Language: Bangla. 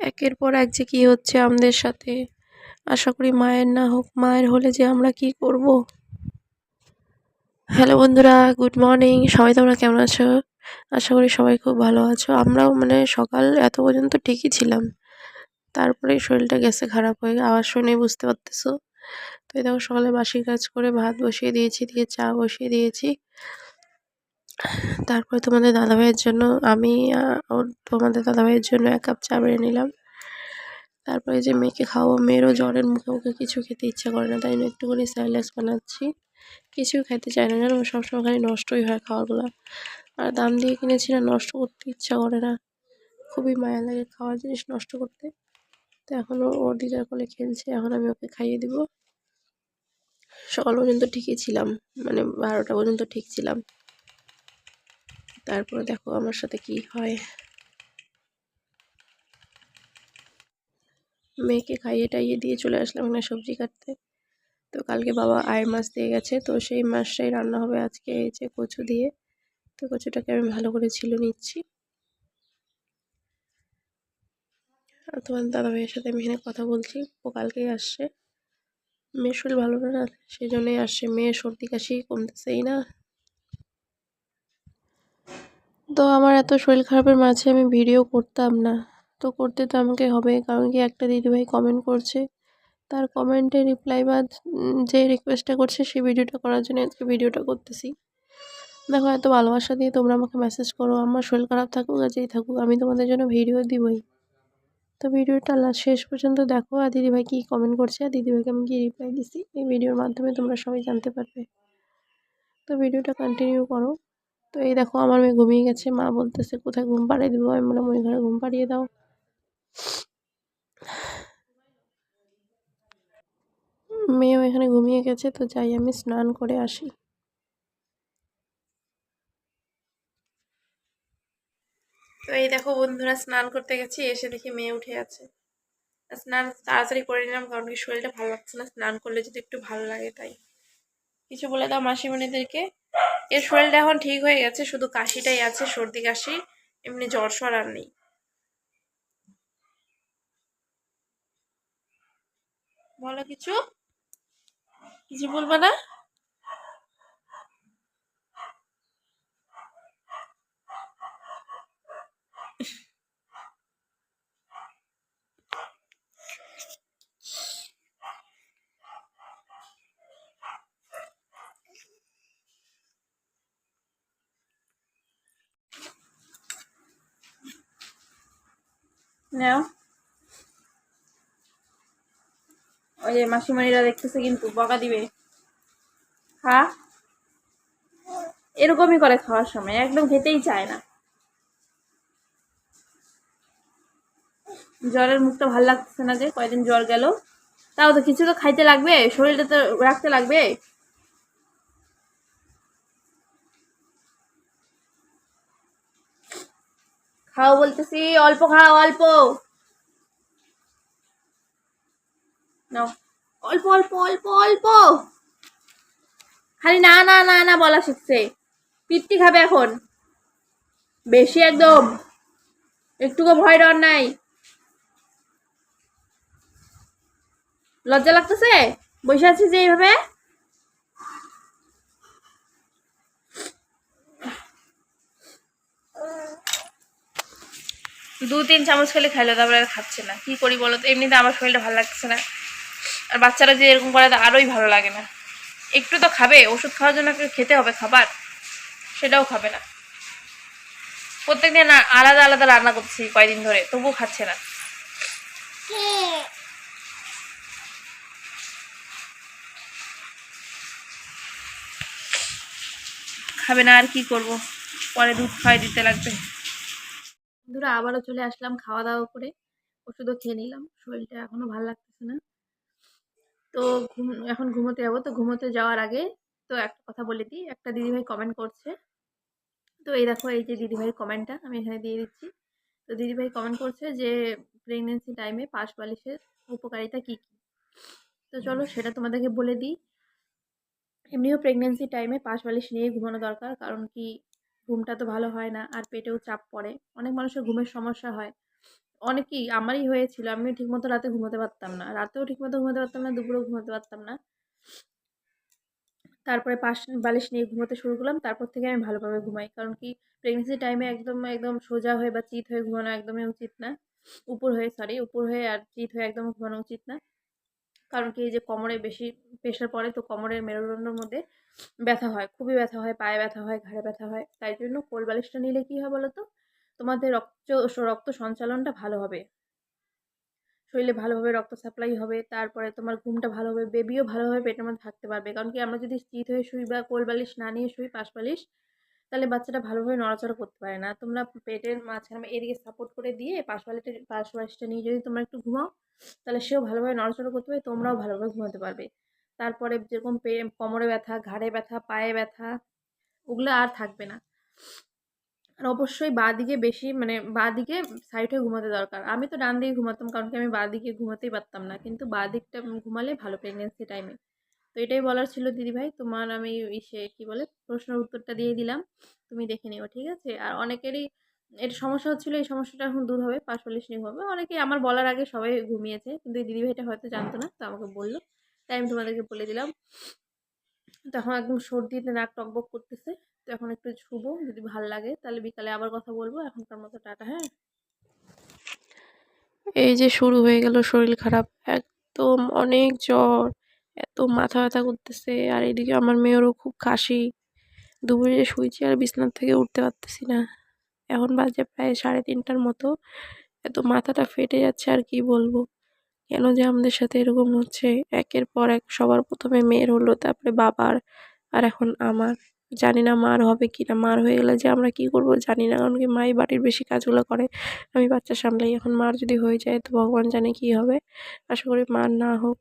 একের পর এক যে কী হচ্ছে আমাদের সাথে। আশা করি মায়ের না হোক, মায়ের হলে যে আমরা কি করব? হ্যালো বন্ধুরা, গুড মর্নিং। সবাই তোমরা কেমন আছো? আশা করি সবাই খুব ভালো আছো। আমরাও মানে সকাল এত পর্যন্ত ঠিকই ছিলাম। তারপরে শরীরটা গেছে খারাপ হয়ে, আওয়াজ শুনে বুঝতে পারতেছো। তো এই দেখো সকালে বাসি কাজ করে ভাত বসিয়ে দিয়েছি, দিয়ে চা বসিয়ে দিয়েছি। তারপরে তোমাদের দাদাভাইয়ের জন্য আমি ওর তোমাদের দাদাভাইয়ের জন্য এক কাপ চা বেড়ে নিলাম। তারপরে যে মেয়েকে খাওয়াবো, মেয়েরও জ্বরের মুখে মুখে কিছু খেতে ইচ্ছা করে না, তাই জন্য একটুখানি স্যালাক্স বানাচ্ছি। কিছু খেতে চায় না, জানো? সবসময় খালি নষ্টই হয় খাওয়াগুলো। আর দাম দিয়ে কিনেছি না, নষ্ট করতে ইচ্ছা করে না। খুবই মায়া লাগে খাওয়ার জিনিস নষ্ট করতে। তো এখনও ওর দিদার কোলে খেলছে, এখন আমি ওকে খাইয়ে দিব। সকাল পর্যন্ত ঠিকই ছিলাম মানে বারোটা পর্যন্ত ঠিক ছিলাম। তারপরে দেখো আমার সাথে কি হয়। মেয়েকে খাইয়ে টাইয়ে দিয়ে চলে আসলাম এখানে সবজি কাটতে। তো কালকে বাবা আয়ের মাছ দিয়ে গেছে, তো সেই মাছটাই রান্না হবে আজকে এই যে কচু দিয়ে। তো কচুটাকে আমি ভালো করে ছিল নিচ্ছি। আর তোমার দাদা ভাইয়ের সাথে আমি এখানে কথা বলছি, ও কালকেই আসছে। মেয়ের শরীর ভালো না, সেই জন্যই আসছে। মেয়ের সর্দি কাশি কমতেছেই না। তো আমার এত শরীর খারাপের মাঝে আমি ভিডিও করতাম না। তো করতে তো আমাকে হবে, কারণ কি একটা দিদিভাই কমেন্ট করছে। তার কমেন্টে রিপ্লাই বা যে রিকোয়েস্টটা করছে সেই ভিডিওটা করার জন্য আজকে ভিডিওটা করতেছি। দেখো, এত ভালোবাসা দিয়ে তোমরা আমাকে মেসেজ করো, আমার শরীর খারাপ থাকুক আর যেই থাকুক, আমি তোমাদের জন্য ভিডিও দিবই। তো ভিডিওটা শেষ পর্যন্ত দেখো, আর দিদিভাই কী কমেন্ট করছে, আর দিদিভাইকে আমি কী রিপ্লাই দিছি, এই ভিডিওর মাধ্যমে তোমরা সবাই জানতে পারবে। তো ভিডিওটা কন্টিনিউ করো। তো এই দেখো, আমার মেয়ে ঘুমিয়ে গেছে। মা বলতেছে, কোথায় ঘুম পাড়িয়ে দেবো? আমি বললাম, ওই ঘরে ঘুম পাড়িয়ে দাও। মেয়েও এখানে ঘুমিয়ে গেছে, তো যাই, আমি স্নান করে আসি। তো এই দেখো বন্ধুরা, স্নান করতে গেছি, এসে দেখি মেয়ে উঠে আছে। স্নান তাড়াতাড়ি করে নিলাম, কারণ কি শরীরটা ভালো লাগছে না। স্নান করলে যদি একটু ভালো লাগে, তাই। কিছু বলে দাও মাসিমণিদেরকে। এর শরীরটা এখন ঠিক হয়ে গেছে, শুধু কাশিটাই আছে, সর্দি কাশি, এমনি জ্বর সর আর নেই। বলো কিছু? কিছু বলবে না? নাও ওই যে মাসিমণিরা দেখতেছে কিন্তু, বকা দিবে। খা এরকমই করে খাওয়ার সময়, একদম খেতেই চায় না। জ্বরের মুখটা ভালো লাগতেছে না যে, কয়দিন জ্বর গেল। তাও তো কিছু তো খাইতে লাগবে, শরীরটা তো রাখতে লাগবে। খাও বলতেছি, অল্প খাও, অল্প। অল্প অল্প অল্প অল্প। খালি না না না না বলা শিখছে। পিত্তি খাবে এখন। বেশি একদম। একটুকু ভয় ডর নাই। লজ্জা লাগতেছে? বসে আছি যে এইভাবে? দু তিন চামচ খেলে খাইলো তারপরে আর খাচ্ছে না। কি করি বলো তো? এমনিতে আমার শরীরটা ভালো লাগছে না। আর বাচ্চারা যে এরকম করে আরোই ভালো লাগে না। একটু তো খাবে, ওষুধ খাওয়ার জন্য খেতে হবে খাবার। সেটাও খাবে না। প্রত্যেকদিন আলাদা আলাদা রান্না করছি কয়দিন ধরে, তবুও খাচ্ছে না। খাবে না আর কি করব? পরে দুধ খাওয়াই দিতে লাগবে। বন্ধুরা আবারও চলে আসলাম খাওয়া দাওয়া করে। ওষুধও খেয়ে নিলাম। শরীরটা এখনও ভালো লাগতেছে না। তো ঘুম, এখন ঘুমোতে যাব। তো ঘুমোতে যাওয়ার আগে তো একটা কথা বলে দিই। একটা দিদিভাই কমেন্ট করছে। তো এই দেখো, এই যে দিদিভাই কমেন্টটা আমি এখানে দিয়ে দিচ্ছি। তো দিদিভাই কমেন্ট করছে যে প্রেগনেন্সি টাইমে পাশ বালিশের উপকারিতা কী কী? তো চলো সেটা তোমাদেরকে বলে দিই। এমনিও প্রেগনেন্সি টাইমে পাশ বালিশ নিয়ে ঘুমানো দরকার। কারণ কি ঘুমটা তো ভালো হয় না, আর পেটেও চাপ পড়ে। অনেক মানুষের ঘুমের সমস্যা হয়। অনেকেই, আমারই হয়েছিল আমি ঠিকমতো রাতে ঘুমোতে পারতাম না। রাতেও ঠিকমতো ঘুমোতে পারতাম না, দুপুরেও ঘুমোতে পারতাম না। তারপরে পাশ, বালিশ নিয়ে ঘুমোতে শুরু করলাম, তারপর থেকে আমি ভালোভাবে ঘুমাই। কারণ কি প্রেগনেন্সি টাইমে একদম একদম সোজা হয়ে বা চিত হয়ে ঘুমানো একদমই উচিত না। উপর হয়ে সরি উপর হয়ে আর চিত হয়ে একদম ঘুমানো উচিত না। কারণ কি যে কোমরে বেশি প্রেশার পড়ে তো কোমরের মেরুদণ্ডের মধ্যে ব্যথা হয়, খুবই ব্যথা হয়, পায়ে ব্যথা হয়, ঘাড়ে ব্যথা হয়, তাই জন্য কোল বালিশটা নিলে কী হয় বলো তো তোমাদের রক্ত রক্ত সঞ্চালনটা ভালো হবে। শরীরে ভালোভাবে রক্ত সাপ্লাই হবে, তারপরে তোমার ঘুমটা ভালো হবে বেবিও ভালোভাবে পেটের মধ্যে থাকতে পারবে। কারণ কি আমরা যদি চিত হয়ে শুই বা কোল বালিশ না নিয়ে শুই, পাশ বালিশ তাহলে বাচ্চাটা ভালোভাবে নড়াচড়া করতে পারে না। তোমরা পেটের মাঝখানে এদিকে সাপোর্ট করে দিয়ে পাশ বালিশটা পাশ বালিশটা নিয়ে যদি তোমরা একটু ঘুমাও, তাহলে সেও ভালোভাবে নড়াচড়া করতে পারে, তোমরাও ভালোভাবে ঘুমাতে পারবে। তারপরে যেরকম কোমরে ব্যথা, ঘাড়ে ব্যথা, পায়ে ব্যথা, ওগুলো আর থাকবে না। আর অবশ্যই বাঁ দিকে বেশি মানে বাঁ দিকে সাইড ঘুমাতে দরকার। আমি তো ডান দিকে ঘুমাতাম, কারণ কি আমি বাঁ দিকে ঘুমাতেই পারতাম না। কিন্তু বাঁ দিকটা ঘুমালে ভালো প্রেগনেন্সি টাইমে এটাই বলার ছিল, দিদিভাই। তোমার আমি ইসে কী বলে, প্রশ্নের উত্তরটা দিয়ে দিলাম। তুমি দেখে নিও, ঠিক আছে? আর অনেকেরই এর সমস্যা হচ্ছিল, এই সমস্যাটা এখন দূর হবে পাশ পালিশ নিয়ে হবে। অনেকে আমার বলার আগে সবাই ঘুমিয়েছে, কিন্তু এই দিদিভাইটা হয়তো জানতো না, তো আমাকে বলল। তাই আমি তোমাদেরকে বলে দিলাম। তখন একদম সর্দিতে নাক টকবক করতেছে, তো এখন একটু শুবো, যদি ভালো লাগে, তাহলে বিকালে আবার কথা বলব। এখনকার মতো টাটা হ্যাঁ? এই যে শুরু হয়ে গেল, শরীর খারাপ, একদম অনেক জ্বর। এত মাথা ব্যথা করতেছে। আর এদিকে আমার মেয়েরও খুব কাশি। দুপুরে শুয়েছি আর বিছনার থেকে উঠতে পারতেছি না। এখন বাজে প্রায় সাড়ে তিনটার মতো। এত মাথাটা ফেটে যাচ্ছে আর কি বলব? কেন যে আমাদের সাথে এরকম হচ্ছে? একের পর এক সবার প্রথমে মেয়ের হলো, তারপরে বাবার আর এখন আমার। জানি না মার হবে কি না মার হয়ে গেলে যে আমরা কি করব জানি না। কারণ কি মাই বাড়ির বেশি কাজগুলো করে, আমি বাচ্চা সামলাই। এখন মার যদি হয়ে যায় তো ভগবান জানে কি হবে। আশা করি মার না হোক।